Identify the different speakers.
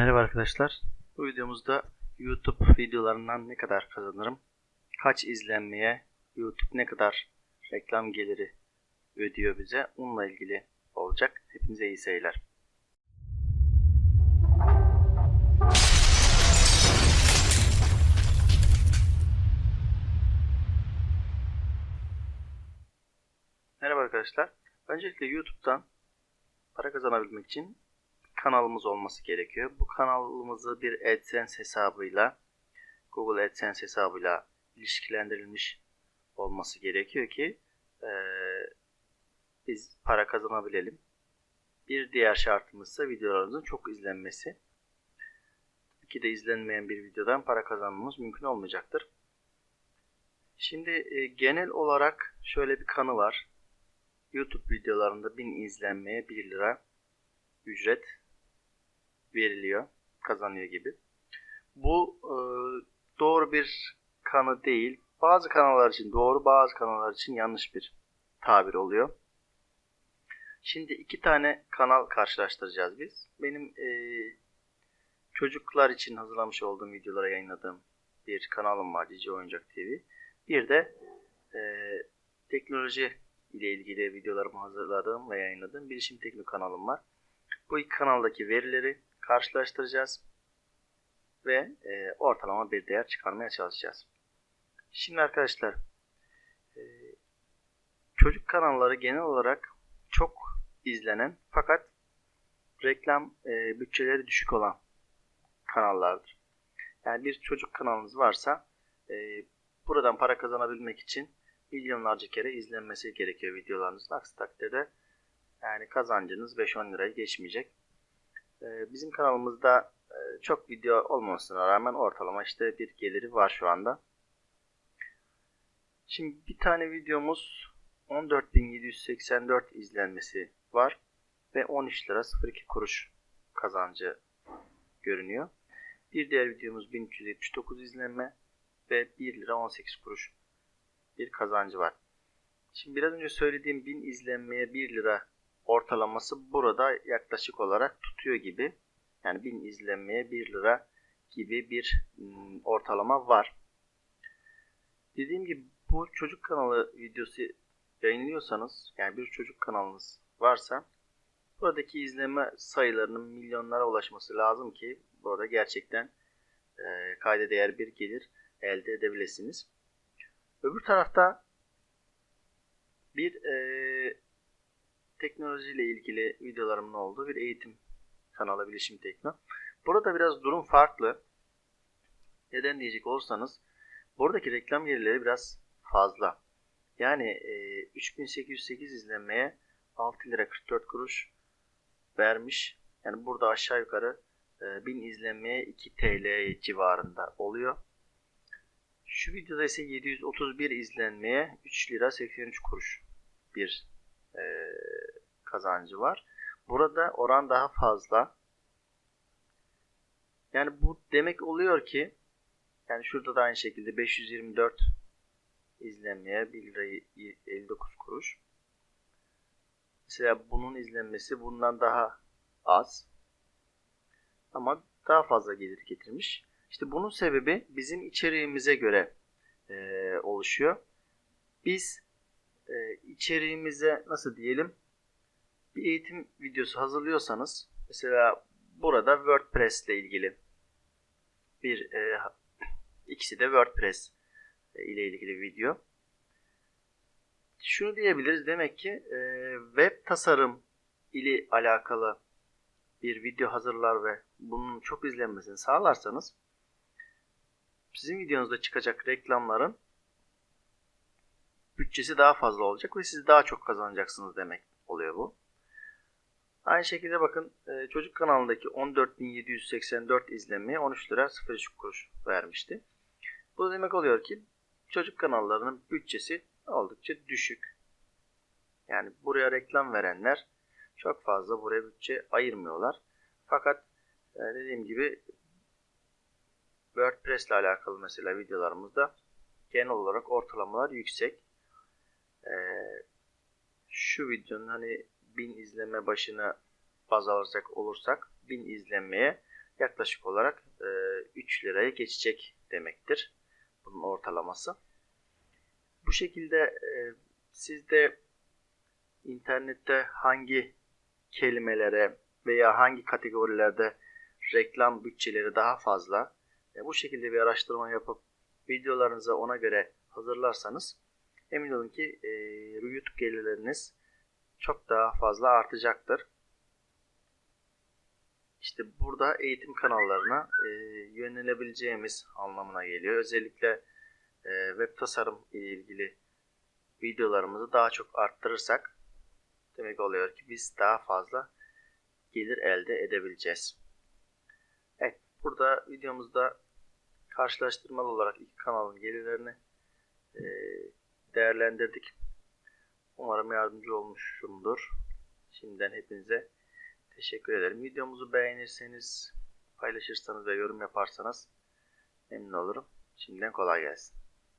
Speaker 1: Merhaba arkadaşlar. Bu videomuzda YouTube videolarından ne kadar kazanırım? Kaç izlenmeye YouTube ne kadar reklam geliri ödüyor bize? Onunla ilgili olacak. Hepinize iyi seyirler. Merhaba arkadaşlar. Öncelikle YouTube'dan para kazanabilmek için kanalımız olması gerekiyor. Bu kanalımızı bir AdSense hesabıyla Google AdSense hesabıyla ilişkilendirilmiş olması gerekiyor ki e, biz para kazanabilelim. Bir diğer şartımız ise videolarımızın çok izlenmesi. İki de izlenmeyen bir videodan para kazanmamız mümkün olmayacaktır. Şimdi e, genel olarak şöyle bir kanı var. YouTube videolarında 1000 izlenmeye 1 lira ücret veriliyor, kazanıyor gibi. Bu e, doğru bir kanı değil. Bazı kanallar için doğru, bazı kanallar için yanlış bir tabir oluyor. Şimdi iki tane kanal karşılaştıracağız biz. Benim e, çocuklar için hazırlamış olduğum videolara yayınladığım bir kanalım var Cici Oyuncak TV. Bir de e, teknoloji ile ilgili videolarımı hazırladığım ve yayınladığım Bilişim Teknik kanalım var. Bu iki kanaldaki verileri karşılaştıracağız ve e, ortalama bir değer çıkarmaya çalışacağız. Şimdi arkadaşlar e, çocuk kanalları genel olarak çok izlenen fakat reklam e, bütçeleri düşük olan kanallardır. Yani bir çocuk kanalınız varsa e, buradan para kazanabilmek için milyonlarca kere izlenmesi gerekiyor videolarınızın. Aksi takdirde yani kazancınız 5-10 lirayı geçmeyecek. Ee, bizim kanalımızda e, çok video olmamasına rağmen ortalama işte bir geliri var şu anda. Şimdi bir tane videomuz 14.784 izlenmesi var ve 13 lira 02 kuruş kazancı görünüyor. Bir diğer videomuz 1379 izlenme ve 1 lira 18 kuruş bir kazancı var. Şimdi biraz önce söylediğim 1000 izlenmeye 1 lira ortalaması burada yaklaşık olarak tutuyor gibi. Yani 1000 izlenmeye 1 lira gibi bir ıı, ortalama var. Dediğim gibi bu çocuk kanalı videosu yayınlıyorsanız yani bir çocuk kanalınız varsa buradaki izleme sayılarının milyonlara ulaşması lazım ki burada gerçekten e, kayda değer bir gelir elde edebilirsiniz. Öbür tarafta bir e, teknolojiyle ilgili videolarımın olduğu bir eğitim kanalı Bilişim Tekno. Burada biraz durum farklı. Neden diyecek olursanız buradaki reklam gelirleri biraz fazla. Yani e, 3808 izlenmeye 6 lira 44 kuruş vermiş. Yani burada aşağı yukarı e, 1000 izlenmeye 2 TL civarında oluyor. Şu videoda ise 731 izlenmeye 3 lira 83 kuruş bir e, kazancı var. Burada oran daha fazla. Yani bu demek oluyor ki yani şurada da aynı şekilde 524 izlenmeye 1 lira 59 kuruş. Mesela bunun izlenmesi bundan daha az. Ama daha fazla gelir getirmiş. İşte bunun sebebi bizim içeriğimize göre e, oluşuyor. Biz e, içeriğimize nasıl diyelim bir eğitim videosu hazırlıyorsanız mesela burada WordPress ile ilgili bir e, ikisi de WordPress ile ilgili video. Şunu diyebiliriz demek ki e, web tasarım ile alakalı bir video hazırlar ve bunun çok izlenmesini sağlarsanız sizin videonuzda çıkacak reklamların bütçesi daha fazla olacak ve siz daha çok kazanacaksınız demek oluyor bu. Aynı şekilde bakın e, çocuk kanalındaki 14.784 izlenmeye 13 lira 03 kuruş vermişti. Bu demek oluyor ki çocuk kanallarının bütçesi oldukça düşük. Yani buraya reklam verenler çok fazla buraya bütçe ayırmıyorlar. Fakat e, dediğim gibi WordPress ile alakalı mesela videolarımızda genel olarak ortalamalar yüksek. Ee, şu videonun hani 1000 izleme başına baz alacak olursak 1000 izlenmeye yaklaşık olarak e, 3 liraya geçecek demektir. Bunun ortalaması. Bu şekilde e, siz de internette hangi kelimelere veya hangi kategorilerde reklam bütçeleri daha fazla e, bu şekilde bir araştırma yapıp videolarınızı ona göre hazırlarsanız emin olun ki e, YouTube gelirleriniz çok daha fazla artacaktır. İşte burada eğitim kanallarına e, yönelebileceğimiz anlamına geliyor. Özellikle e, web tasarım ile ilgili videolarımızı daha çok arttırırsak demek oluyor ki biz daha fazla gelir elde edebileceğiz. Evet, burada videomuzda karşılaştırmalı olarak iki kanalın gelirlerini e, değerlendirdik. Umarım yardımcı olmuşumdur. Şimdiden hepinize teşekkür ederim. Videomuzu beğenirseniz, paylaşırsanız ve yorum yaparsanız memnun olurum. Şimdiden kolay gelsin.